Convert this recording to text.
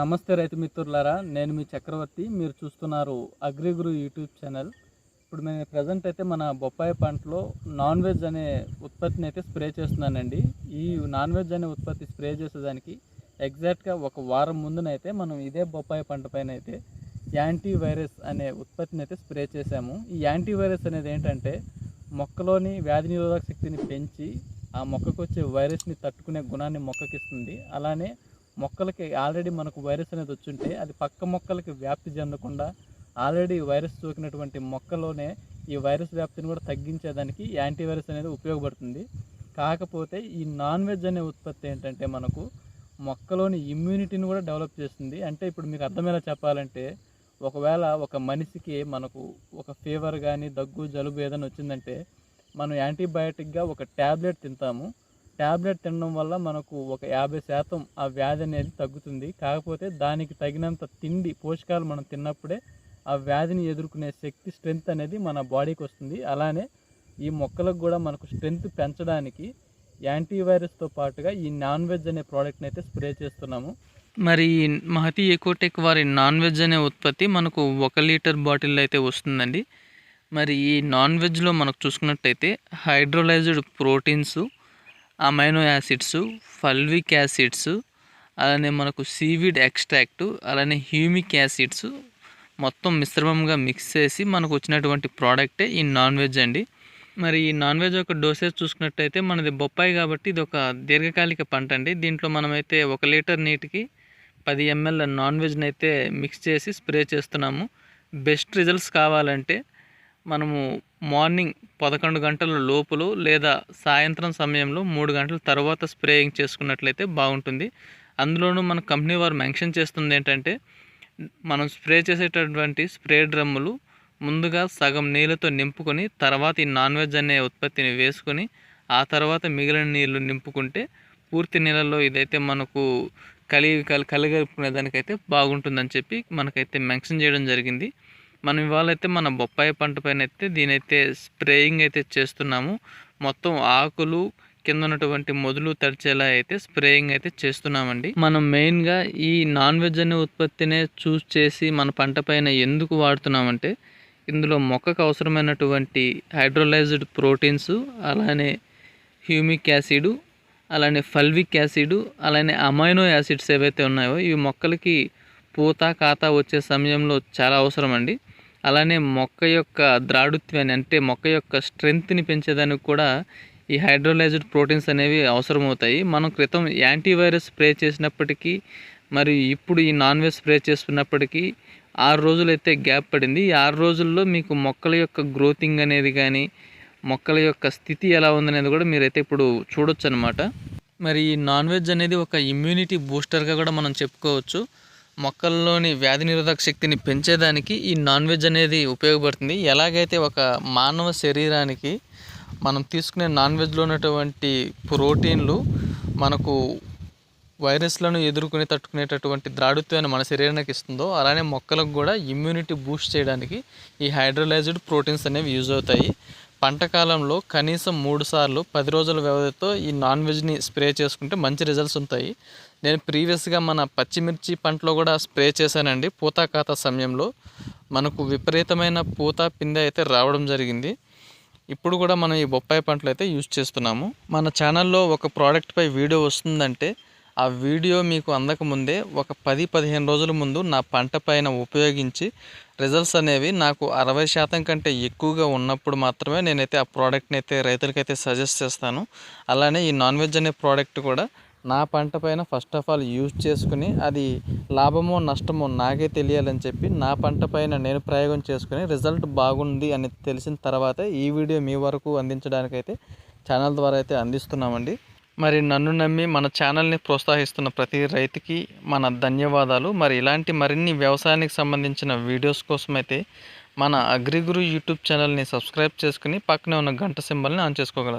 నమస్తే రైతు మిత్రులారా నేను మీ చక్రవర్తి. మీరు చూస్తున్నారు అగ్రిగురు యూట్యూబ్ ఛానల్. ఇప్పుడు నేను ప్రజెంట్ అయితే మన బొప్పాయి పంటలో నాన్ వెజ్ అనే ఉత్పత్తిని అయితే స్ప్రే చేస్తున్నానండి. ఈ నాన్ వెజ్ అనే ఉత్పత్తి స్ప్రే చేసేదానికి ఎగ్జాక్ట్గా ఒక వారం ముందునైతే మనం ఇదే బొప్పాయి పంట పైన అయితే యాంటీ వైరస్ అనే ఉత్పత్తిని అయితే స్ప్రే చేశాము. ఈ యాంటీ వైరస్ అనేది ఏంటంటే మొక్కలోని వ్యాధి నిరోధక శక్తిని పెంచి ఆ మొక్కకు వచ్చే వైరస్ని తట్టుకునే గుణాన్ని మొక్కకి ఇస్తుంది అలానే మొక్కలకి ఆల్రెడీ మనకు వైరస్ అనేది వచ్చుంటే అది పక్క మొక్కలకి వ్యాప్తి చెందకుండా ఆల్రెడీ వైరస్ సోకినటువంటి మొక్కలోనే ఈ వైరస్ వ్యాప్తిని కూడా తగ్గించేదానికి యాంటీ వైరస్ అనేది ఉపయోగపడుతుంది. కాకపోతే ఈ నాన్ వెజ్ అనే ఉత్పత్తి ఏంటంటే మనకు మొక్కలోని ఇమ్యూనిటీని కూడా డెవలప్ చేస్తుంది. అంటే ఇప్పుడు మీకు అర్థమయ్యేలా చెప్పాలంటే ఒకవేళ ఒక మనిషికి మనకు ఒక ఫీవర్ కానీ దగ్గు జలుబు ఏదైనా వచ్చిందంటే మనం యాంటీబయాటిక్గా ఒక ట్యాబ్లెట్ తింటాము. ట్యాబ్లెట్ తినడం వల్ల మనకు ఒక యాభై శాతం ఆ వ్యాధి అనేది తగ్గుతుంది. కాకపోతే దానికి తగినంత తిండి పోషకాలు మనం తిన్నప్పుడే ఆ వ్యాధిని ఎదుర్కొనే శక్తి స్ట్రెంగ్త్ అనేది మన బాడీకి వస్తుంది. అలానే ఈ మొక్కలకు కూడా మనకు స్ట్రెంగ్త్ పెంచడానికి యాంటీవైరస్తో పాటుగా ఈ నాన్ వెజ్ అనే ప్రోడక్ట్ని అయితే స్ప్రే చేస్తున్నాము. మరి ఈ మహతి ఎకోటెక్ వారి నాన్ వెజ్ అనే ఉత్పత్తి మనకు ఒక లీటర్ బాటిల్ అయితే వస్తుందండి. మరి ఈ నాన్ వెజ్లో మనకు చూసుకున్నట్టయితే hydrolysed proteins amino acids fulvic acids అలానే మనకు సీవిడ్ ఎక్స్ట్రాక్ట్ అలానే హ్యూమిక్ యాసిడ్స్ మొత్తం మిశ్రమంగా మిక్స్ చేసి మనకు వచ్చినటువంటి ప్రోడక్టే ఈ నాన్ వెజ్ అండి. మరి ఈ నాన్ వెజ్ యొక్క డోసేజ్ చూసుకున్నట్టయితే మనది బొప్పాయి కాబట్టి ఇది ఒక దీర్ఘకాలిక పంట అండి దీంట్లో మనమైతే ఒక లీటర్ నీటికి పది ఎంఎల్ నాన్ వెజ్ని అయితే మిక్స్ చేసి స్ప్రే చేస్తున్నాము. బెస్ట్ రిజల్ట్స్ కావాలంటే మనము మార్నింగ్ పదకొండు గంటల లోపులు లేదా సాయంత్రం సమయంలో మూడు గంటల తర్వాత స్ప్రేయింగ్ చేసుకున్నట్లయితే బాగుంటుంది. అందులోనూ మన కంపెనీ వారు మెన్షన్ చేస్తుంది ఏంటంటే మనం స్ప్రే చేసేటటువంటి స్ప్రే డ్రమ్ములు ముందుగా సగం నీళ్ళతో నింపుకొని తర్వాత ఈ నాన్ వెజ్ అనే ఉత్పత్తిని వేసుకొని ఆ తర్వాత మిగిలిన నీళ్ళు నింపుకుంటే పూర్తి నీళ్ళలో ఇదైతే మనకు కలిగి కలి కలిగలుపుకునే దానికైతే బాగుంటుందని చెప్పి మనకైతే మెన్షన్ చేయడం జరిగింది. మనం ఇవాళ అయితే మన బొప్పాయి పంట పైన అయితే దీనైతే స్ప్రేయింగ్ అయితే చేస్తున్నాము. మొత్తం ఆకులు కింద ఉన్నటువంటి మొదలు తడిచేలా అయితే స్ప్రేయింగ్ అయితే చేస్తున్నామండి. మనం మెయిన్గా ఈ నాన్ వెజ్ అనే ఉత్పత్తినే చూస్ చేసి మన పంట పైన ఎందుకు వాడుతున్నామంటే ఇందులో మొక్కకు అవసరమైనటువంటి హైడ్రోలైజ్డ్ ప్రోటీన్స్ అలానే హ్యూమిక్ యాసిడ్ అలానే ఫల్విక్ యాసిడ్ అలానే అమైనో యాసిడ్స్ ఏవైతే ఉన్నాయో ఇవి మొక్కలకి పూత కాత వచ్చే సమయంలో చాలా అవసరం అండి అలానే మొక్క యొక్క ద్రాడుత్వాన్ని అంటే మొక్క యొక్క స్ట్రెంగ్త్ని పెంచేదానికి కూడా ఈ హైడ్రోలైజ్డ్ ప్రోటీన్స్ అనేవి అవసరమవుతాయి. మనం క్రితం యాంటీవైరస్ స్ప్రే చేసినప్పటికీ మరి ఇప్పుడు ఈ నాన్ వెజ్ స్ప్రే చేస్తున్నప్పటికీ ఆరు రోజులైతే గ్యాప్ పడింది. ఈ ఆరు రోజుల్లో మీకు మొక్కల యొక్క గ్రోతింగ్ అనేది కానీ మొక్కల యొక్క స్థితి ఎలా ఉందనేది కూడా మీరైతే ఇప్పుడు చూడొచ్చు అనమాట మరి ఈ నాన్ వెజ్ అనేది ఒక ఇమ్యూనిటీ బూస్టర్గా కూడా మనం చెప్పుకోవచ్చు. మొక్కల్లోని వ్యాధి నిరోధక శక్తిని పెంచేదానికి ఈ నాన్ వెజ్ అనేది ఉపయోగపడుతుంది. ఎలాగైతే ఒక మానవ శరీరానికి మనం తీసుకునే నాన్ వెజ్లో ఉన్నటువంటి ప్రోటీన్లు మనకు వైరస్లను ఎదుర్కొని తట్టుకునేటటువంటి ద్రాడుత్వాన్ని మన శరీరానికి ఇస్తుందో అలానే మొక్కలకు కూడా ఇమ్యూనిటీ బూస్ట్ చేయడానికి ఈ హైడ్రోలైజ్డ్ ప్రోటీన్స్ అనేవి యూజ్ అవుతాయి. పంట కాలంలో కనీసం మూడు సార్లు పది రోజుల వ్యవధితో ఈ నాన్ వెజ్ని స్ప్రే చేసుకుంటే మంచి రిజల్ట్స్ ఉంటాయి. నేను ప్రీవియస్గా మన పచ్చిమిర్చి పంటలో కూడా స్ప్రే చేశానండి. పూత కాత సమయంలో మనకు విపరీతమైన పూత పిందె అయితే రావడం జరిగింది. ఇప్పుడు కూడా మనం ఈ బొప్పాయి పంటలు అయితే యూజ్ చేస్తున్నాము. మన ఛానల్లో ఒక ప్రోడక్ట్పై వీడియో వస్తుందంటే ఆ వీడియో మీకు అందకముందే ఒక పది పదిహేను రోజుల ముందు నా పంట పైన ఉపయోగించి రిజల్ట్స్ అనేవి నాకు అరవై శాతం కంటే ఎక్కువగా ఉన్నప్పుడు మాత్రమే నేనైతే ఆ ప్రోడక్ట్ని అయితే రైతులకైతే సజెస్ట్ చేస్తాను. అలానే ఈ నాన్ వెజ్ అనే ప్రోడక్ట్ కూడా నా పంట పైన ఫస్ట్ ఆఫ్ ఆల్ యూజ్ చేసుకుని అది లాభమో నష్టమో నాకే తెలియాలని చెప్పి నా పంట పైన నేను ప్రయోగం చేసుకుని రిజల్ట్ బాగుంది అని తెలిసిన తర్వాత ఈ వీడియో మీ వరకు అందించడానికైతే ఛానల్ ద్వారా అయితే అందిస్తున్నామండి. మరి నన్ను నమ్మి మన ఛానల్ని ప్రోత్సహిస్తున్న ప్రతి రైతుకి మన ధన్యవాదాలు. మరి ఇలాంటి మరిన్ని వ్యవసాయానికి సంబంధించిన వీడియోస్ కోసం అయితే మన అగ్రిగురు యూట్యూబ్ ఛానల్ని సబ్స్క్రైబ్ చేసుకుని పక్కనే ఉన్న గంట సింబల్ని ఆన్ చేసుకోగలరు?